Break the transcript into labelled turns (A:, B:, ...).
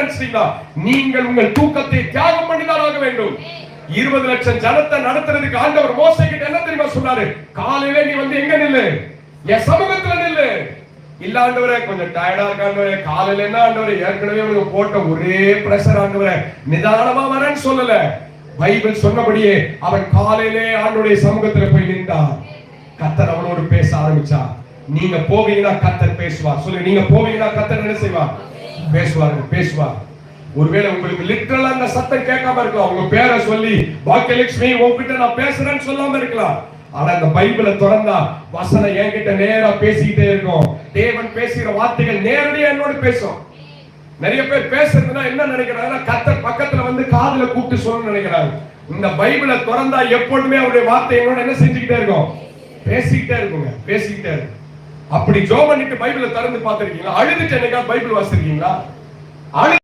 A: நினைச்சீங்களா நீங்கள் உங்கள் தூக்கத்தை தியாகம் பண்ணிதான் ஆக வேண்டும். இருபது லட்சம் ஜனத்தை நடத்துறதுக்கு ஆண்டவர் மோசை கிட்ட என்ன தெரியுமா சொன்னாரு? காலையில நீ வந்து எங்க நில்லு? என் சமூகத்துல நில்லு. இல்ல ஆண்டவரே கொஞ்சம் டயர்டா இருக்க ஆண்டவரே காலையில என்ன ஆண்டவரே ஏற்கனவே உங்களுக்கு போட்ட ஒரே பிரஷர் ஆண்டவரே. நிதானமா வரேன்னு சொல்லல. பைபிள் சொன்னபடியே அவன் காலையிலே ஆண்டவருடைய சமூகத்துல போய் நின்றான். கத்தர் அவனோடு பேச ஆரம்பிச்சா நீங்க போவீங்கன்னா கத்தர் பேசுவார். சொல்லு நீங்க போவீங்கன்னா கத்தர் என்ன செய்வார்? பேசுவார்கள் பேசுவார். ஒருவேளை உங்களுக்கு லிட்டரலா அந்த சத்தம் கேட்காம இருக்கலாம். உங்க பேரை சொல்லி பாக்கியலட்சுமி உங்ககிட்ட நான் பேசுறேன்னு சொல்லாம இருக்கலாம். ஆனா அந்த பைபிளை திறந்தா வசனம் என்கிட்ட நேரா பேசிக்கிட்டே இருக்கும். தேவன் பேசுகிற வார்த்தைகள் நேரடியா என்னோட பேசும். நிறைய பேர் பேசுறதுன்னா என்ன நினைக்கிறாங்கன்னா கத்த பக்கத்துல வந்து காதுல கூப்பிட்டு சொல்லணும்னு நினைக்கிறாங்க இந்த பைபிளை திறந்தா எப்பொழுதுமே அவருடைய வார்த்தை என்னோட என்ன செஞ்சுக்கிட்டே இருக்கும்? பேசிக்கிட்டே இருக்குங்க பேசிக்கிட்டே இருக்கும். அப்படி ஜோ பண்ணிட்டு பைபிளை திறந்து பார்த்துருக்கீங்களா? அழுதுட்டு என்னைக்கா பைபிள் வாசிருக்கீங்களா அழு